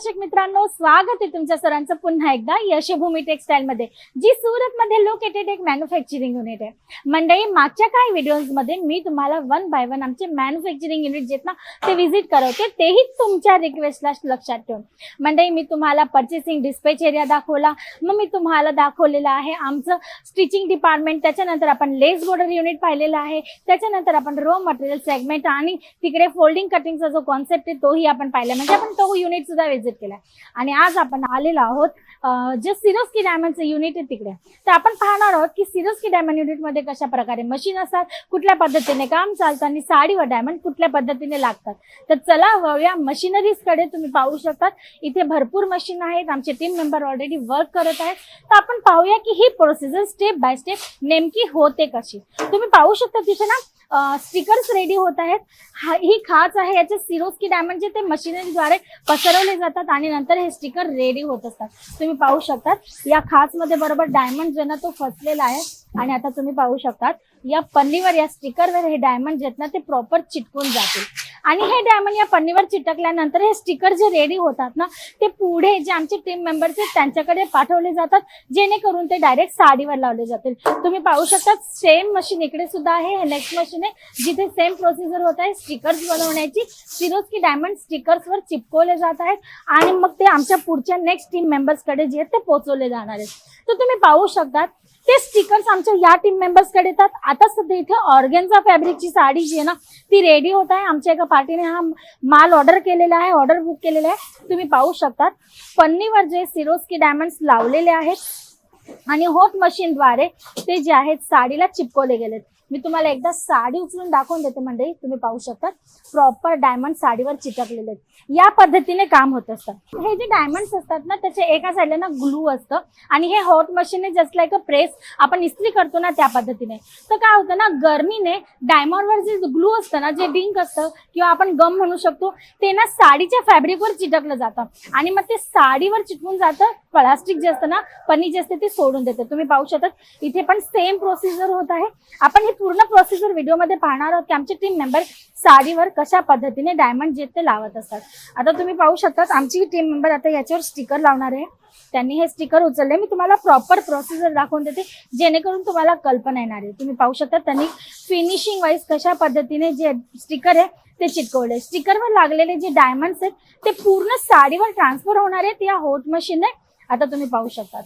दर्शक मित्रांनो स्वागत आहे तुमच्या सरांचं पुन्हा एकदा यशभूमी टेक्सटाईल मध्ये जी सुरत मध्ये लोकेटेड एक मॅन्युफॅक्चरिंग युनिट आहे. मंडळी मागच्या काही व्हिडिओजमध्ये मी तुम्हाला वन बाय वन आमचे मॅन्युफॅक्चरिंग युनिट जे ना ते व्हिजिट करवते तेही तुमच्या रिक्वेस्टला लक्षात ठेवून. मंडळी मी तुम्हाला पर्चेसिंग डिस्पॅच एरिया दाखवला मग मी तुम्हाला दाखवलेलं आहे आमचं स्टिचिंग डिपार्टमेंट त्याच्यानंतर आपण लेस बॉर्डर युनिट पाहिलेलं आहे त्याच्यानंतर आपण रो मटेरियल सेगमेंट आणि तिकडे फोल्डिंग कटिंगचा जो कॉन्सेप्ट आहे तोही आपण पाहिला. म्हणजे आपण तो युनिट सुद्धा व्हिजिट केलाय. आणि आज आपण आलेलो आहोत जे जे सिरोस्की डायमंडचं युनिट आहे तिकडे. तर आपण पाहणार आहोत की सिरोस्की डायमंड युनिटमध्ये कशा प्रकारे मशीन असतात कुठल्या पद्धतीने काम चालतं आणि साडीवर डायमंड कुठल्या पद्धतीने लागतात. तर चला वळूया मशीनरीजकडे तुम्ही पाहू शकतात. इथे भरपूर मशीन आहेत आमचे टीम मेंबर ऑलरेडी वर्क करत आहेत. तर आपण पाहूया की ही प्रोसिजर स्टेप बाय स्टेप नेमकी होते कशी. तुम्ही पाहू शकता तिथे ना स्टिकर्स रेडी होत आहेत. हा ही खाच आहे. याचे सिरोस्की डायमंड जे ते मशिनरीद्वारे पसरवले जातात आणि नंतर हे स्टिकर रेडी होत असतात. तुम्ही पाहू शकतात. या खाचमध्ये बरोबर डायमंड जे ना तो फसलेला आहे. आणि आता तुम्ही पाहू शकतात या पन्नीवर या स्टिकरवर हे डायमंड जे आहेत ना ते प्रॉपर चिटकून जातील. आणि हे डायमंड या पन्नीवर चिटकल्यानंतर हे स्टिकर जे रेडी होतात ना ते पुढे जे आमचे टीम मेंबर्स आहेत त्यांच्याकडे पाठवले जातात जेणेकरून ते डायरेक्ट साडीवर लावले जातील. तुम्ही पाहू शकता सेम मशीन इकडे सुद्धा आहे हे नेक्स्ट मशीन आहे जिथे सेम प्रोसिजर होत आहे स्टिकर्स बनवण्याची. सिरोस्की डायमंड स्टिकर्सवर चिपकवले जात आहेत आणि मग ते आमच्या पुढच्या नेक्स्ट टीम मेंबर्सकडे जे आहेत ते पोहोचवले जाणार आहेत. तर तुम्ही पाहू शकतात ते स्टिकर्स आमच्या या टीम मेंबर्सकडे येतात. आता सध्या इथे ऑर्गेनचा फॅब्रिकची साडी जी आहे ना ती रेडी होत आहे. आमच्या एका पार्टीने हा माल ऑर्डर केलेला आहे ऑर्डर बुक केलेला आहे. तुम्ही पाहू शकतात. पन्नीवर जे सिरोस्की डायमंड्स लावलेले आहेत आणि होट मशीनद्वारे ते जे आहेत साडीला चिपकवले गेलेत. मी तुम्हाला एकदा साडी उचलून दाखवून देते मंडळी तुम्ही पाहू शकता प्रॉपर डायमंड साडीवर चिटकलेले या पद्धतीने काम होत असतं. हे जे डायमंड्स असतात ना त्याच्या एका साईडला ना ग्लू असतं. आणि हे hot machine just like a press आपण इस्त्री करतो ना त्या पद्धतीने. तर काय होतं ना गरमीने डायमंडवर जे ग्लू असतं ना जे डिंक असतं किंवा आपण गम म्हणू शकतो ते ना साडीच्या फॅब्रिकवर चिटकलं जातं. आणि मग ते साडीवर चिटकून जातं. प्लास्टिक जे असतं ना पनी जे असते ते सोडून देते. तुम्ही पाहू शकतात. इथे पण सेम प्रोसिजर होत आहे. आपण हे पूर्ण प्रोसेसर व्हिडिओमध्ये पाहणार आहोत की आमचे टीम मेंबर साडीवर कशा पद्धतीने डायमंड जे ते लावत असतात. आता तुम्ही पाहू शकतात आमची टीम मेंबर आता याच्यावर स्टिकर लावणार आहे. त्यांनी हे स्टिकर उचलले. मी तुम्हाला प्रॉपर प्रोसिजर दाखवून देते जेणेकरून तुम्हाला कल्पना येणार आहे. तुम्ही पाहू शकता त्यांनी फिनिशिंग वाईज कशा पद्धतीने जे स्टिकर आहे ते चिटकवले स्टिकरवर लागलेले जे डायमंड्स आहेत ते पूर्ण साडीवर ट्रान्सफर होणार आहेत या होट मशीनने आता तुम्ही पाहू शकतात.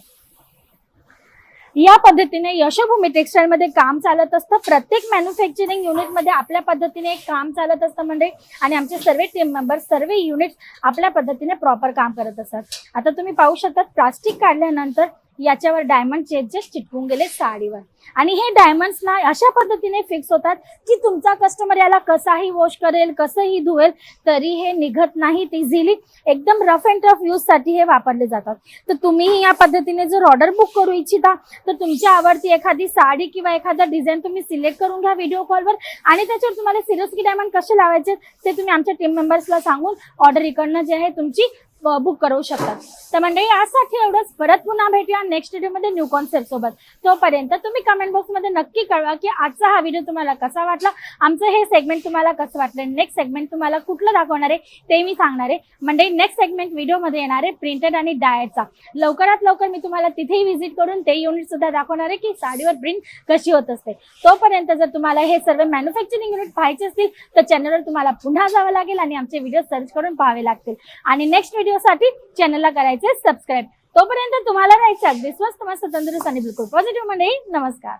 या पद्धतीने यशभूमी टेक्सटाईल मध्ये काम चालत असतं. प्रत्येक मॅन्युफॅक्चरिंग युनिटमध्ये आपल्या पद्धतीने एक काम चालत असतं म्हणजे आणि आमचे सर्व टीम मेंबर सर्व युनिट आपल्या पद्धतीने प्रॉपर काम करत असतात. आता तुम्ही पाहू शकता प्लास्टिक काढल्यानंतर याच्यावर डायमंड चेंजेस चिटकून गेले साडीवर. आणि हे डायमंड्स ना अशा पद्धतीने फिक्स होतात की तुमचा कस्टमर याला कसाही वॉश करेल कसंही धुवेल तरी हे निघत नाहीत इझिली एकदम रफ अँड टफ यूजसाठी हे वापरले जातात. तर तुम्हीही या पद्धतीने जर ऑर्डर बुक करू इच्छिता तर तुमच्या आवडती एखादी साडी किंवा एखादा डिझाईन तुम्ही सिलेक्ट करून घ्या व्हिडिओ कॉलवर आणि त्याच्यावर तुम्हाला सिरस्की डायमंड कसे लावायचे ते तुम्ही आमच्या टीम मेंबर्सला सांगून ऑर्डर इकडनं जे आहे तुमची बुक करू शकतात. तर मंडळी यासाठी एवढंच. परत पुन्हा भेटूया नेक्स्ट व्हिडिओमध्ये न्यू कॉन्सेप्ट सोबत. तोपर्यंत तुम्ही कमेंट बॉक्समध्ये नक्की कळवा की आजचा हा व्हिडिओ तुम्हाला कसा वाटला आमचं हे सेगमेंट तुम्हाला कसं वाटलं नेक्स्ट सेगमेंट तुम्हाला कुठलं दाखवणार आहे ते मी सांगणार आहे. मंडळी नेक्स्ट सेगमेंट व्हिडिओमध्ये येणार आहे प्रिंटेड आणि डायटचा लवकरात लवकर मी तुम्हाला तिथेही व्हिजिट करून ते युनिट सुद्धा दाखवणार आहे की साडीवर प्रिंट कशी होत असते. तोपर्यंत जर तुम्हाला हे सर्व मॅन्युफॅक्चरिंग युनिट पाहायचे असतील तर चॅनलवर तुम्हाला पुन्हा जावं लागेल आणि आमचे व्हिडिओ सर्च करून पाहावे लागतील. आणि नेक्स्ट व्हिडिओ व्हिडिओसाठी चॅनलला करायचे सबस्क्राईब तोपर्यंत तुम्हाला राहायचं अगदी स्वस्त मस्त तंदुरुस्त आणि बिलकुल पॉझिटिव्हमध्ये. नमस्कार.